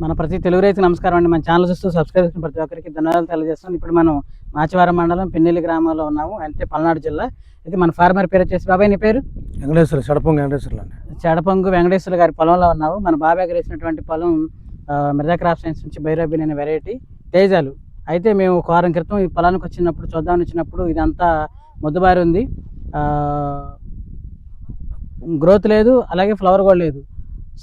మన ప్రతి తెలుగు రైతు నమస్కారం అండి. మన ఛానల్ చూస్తూ సబ్స్క్రైబ్ చేసుకున్న ప్రతి ఒక్కరికి ధన్యవాదాలు తెలియజేస్తాం ఇప్పుడు మనం మాచివారం మండలం పిన్నెల్లి గ్రామంలో ఉన్నాము. అంటే పల్నాడు జిల్లా. అయితే మన ఫార్మర్ పేరు వచ్చేసి బాబాయ్ నీ పేరు? వెంకటేశ్వర సడపంగి వెంకటేశ్వర్లు చెడపంగు వెంకటేశ్వర గారి పొలంలో ఉన్నాము. మన బాబాయ్ గారు వేసినటువంటి పొలం మృదా క్రాప్ సైన్స్ నుంచి బైరాబిన్ అనే వెరైటీ తేజాలు. అయితే మేము ఒక వారం క్రితం ఈ పొలానికి వచ్చినప్పుడు చూద్దామని వచ్చినప్పుడు ఇదంతా ముద్దబారి ఉంది. గ్రోత్ లేదు అలాగే ఫ్లవర్ కూడా లేదు.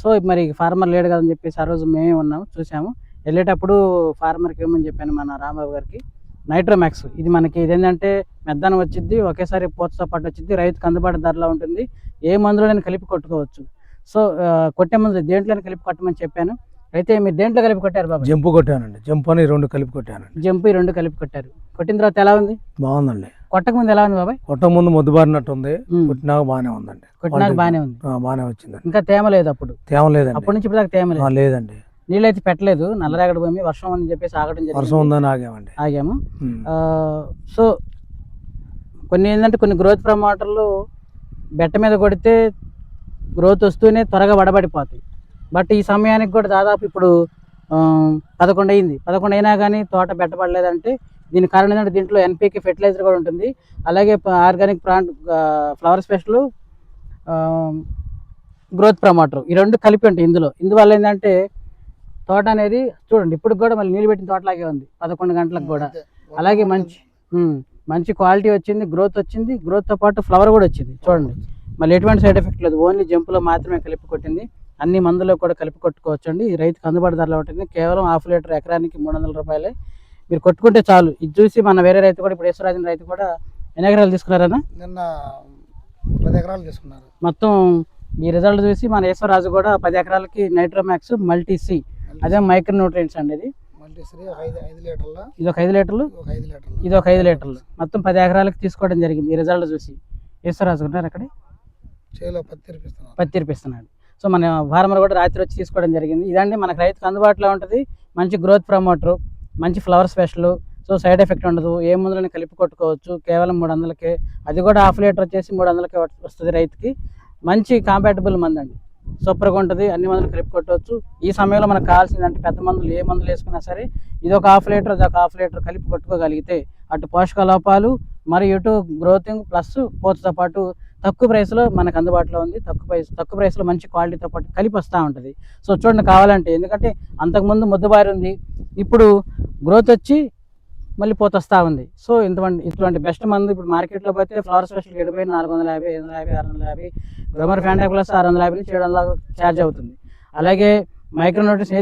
సో మరి ఫార్మర్ లేడు కదని చెప్పేసి ఆ రోజు మేమే ఉన్నాము చూసాము. వెళ్ళేటప్పుడు ఫార్మర్కి ఏమని చెప్పాను మన రాంబాబు గారికి నైట్రోమాక్స్ ఇది మనకి ఇదేంటంటే మెద్దనం వచ్చింది ఒకేసారి పోతతో పాటు వచ్చింది రైతుకు అందుబాటు ధరలో ఉంటుంది ఏ మందులోనైనా కలిపి కొట్టుకోవచ్చు. సో కొట్టే మందులు దేంట్లోనే కలిపి కొట్టమని చెప్పాను. అయితే మీరు దేంట్లో కలిపి కొట్టారు బాబా? జంపు కొట్టానండి. జంపు అని రెండు కలిపి కొట్టానండి. జంప్ ఈ రెండు కలిపి కొట్టారు. కొట్టిన తర్వాత ఎలా ఉంది? బాగుందండి. కొట్టక ముందు ఎలా ఉంది బాబాయ్? కొట్ట ముందు ముద్దుబారినట్టు ఉంది. కొట్టినాక బాగానే ఉందండి. కొట్టినాక బాగానే ఉంది. బాగానే వచ్చిందండి. ఇంకా తేమ లేదు అప్పుడు. తేమ లేదండి. అప్పటి నుంచి ఇప్పుడు తేమ లేదు. లేదండి. నీళ్ళైతే పెట్టలేదు. నల్లరేగడి భూమి వర్షం అని చెప్పేసి ఆగడం వర్షం ఉందని ఆగామండి. ఆగాము. సో కొన్ని ఏంటంటే కొన్ని గ్రోత్ ప్రమోటర్లు బెట్ట మీద కొడితే గ్రోత్ వస్తూనే త్వరగా వడబడిపోతాయి. బట్ ఈ సమయానికి కూడా దాదాపు ఇప్పుడు పదకొండు అయింది. పదకొండు అయినా కానీ తోట బెట్టబడలేదంటే దీని కారణం ఏంటంటే దీంట్లో ఎన్పికే ఫెర్టిలైజర్ కూడా ఉంటుంది. అలాగే organic plant flower special growth promoter ఈ రెండు కలిపి ఉంటాయి ఇందులో. ఇందువల్ల ఏంటంటే తోట అనేది చూడండి ఇప్పుడు కూడా మళ్ళీ నీళ్ళు పెట్టిన తోటలాగే ఉంది పదకొండు గంటలకు కూడా. అలాగే మంచి మంచి క్వాలిటీ వచ్చింది గ్రోత్ వచ్చింది growth తో పాటు ఫ్లవర్ కూడా వచ్చింది చూడండి. మళ్ళీ ఎటువంటి సైడ్ ఎఫెక్ట్ లేదు ఓన్లీ జంపులో మాత్రమే కలిపి కొట్టింది. అన్ని మందులో కూడా కలిపి కొట్టుకోవచ్చు అండి ఈ రైతుకు అందుబాటు ధరలో ఉంటుంది. కేవలం హాఫ్ లీటర్ ఎకరానికి మూడు వందల రూపాయలే. మీరు కొట్టుకుంటే చాలు. ఇది చూసి మన వేరే రైతు కూడా ఇప్పుడు ఈశ్వరాజన్ రైతు కూడా ఎన్ని ఎకరాలు తీసుకున్నారన్నా? నిన్న పది ఎకరాలు తీసుకున్నారు. మొత్తం ఈ రిజల్ట్ చూసి మన ఈశ్వరాజు కూడా పది ఎకరాలకి నైట్రోమాక్స్ మల్టీ సి అదే మైక్రో న్యూట్రియంట్స్ అండి ఇది. ఇది ఒక ఐదు లీటర్లు? ఇది ఒక ఐదు లీటర్లు. మొత్తం పది ఎకరాలకు తీసుకోవడం జరిగింది ఈ రిజల్ట్ చూసి. ఈశ్వరాజు ఉన్నారు అక్కడ? పత్తి తెరిపిస్తున్నాడు సో మన ఫార్మర్ కూడా రాత్రి వచ్చి తీసుకోవడం జరిగింది. ఇదండి మనకు రైతుకు అందుబాటులో ఉంటుంది. మంచి గ్రోత్ ప్రమోటర్ మంచి flower special so side effect ఉండదు ఏ మందులని కలిపి కొట్టుకోవచ్చు కేవలం మూడు వందలకే అది కూడా హాఫ్ లీటర్ వచ్చేసి మూడు వందలకే వస్తుంది రైతుకి. మంచి కాంపాటబుల్ మందు అండి సూపర్గా ఉంటుంది అన్ని మందులు కలిపి కొట్టవచ్చు. ఈ సమయంలో మనకు కావాల్సింది అంటే పెద్ద మందులు ఏ మందులు వేసుకున్నా సరే ఇది ఒక హాఫ్ లీటర్ అది ఒక హాఫ్ లీటర్ కలిపి కొట్టుకోగలిగితే అటు పోషక లోపాలు మరియు ఇటు గ్రోతింగ్ ప్లస్ పోతుతో పాటు తక్కువ ప్రైస్లో మనకు అందుబాటులో ఉంది. తక్కువ ప్రైస్ తక్కువ ప్రైస్లో మంచి క్వాలిటీతో పాటు కలిపి వస్తూ ఉంటుంది. సో చూడండి కావాలంటే. ఎందుకంటే అంతకుముందు ముద్దబారి ఉంది. ఇప్పుడు గ్రోత్ వచ్చి మళ్ళీ పోతొస్తూ ఉంది. సో ఇంతమంది ఇటువంటి బెస్ట్ మందు ఇప్పుడు మార్కెట్లో పోతే ఫ్లవర్ స్పెషల్ ఏడుపై నాలుగు వందల యాభై ఐదు వందల యాభై ఆరు వందల యాభై గ్రోమర్ ఫ్యాంటా ప్లస్ ఆరు వందల యాభై నుంచి ఏడు వందల ఛార్జ్ అవుతుంది. అలాగే మైక్రోనోటిస్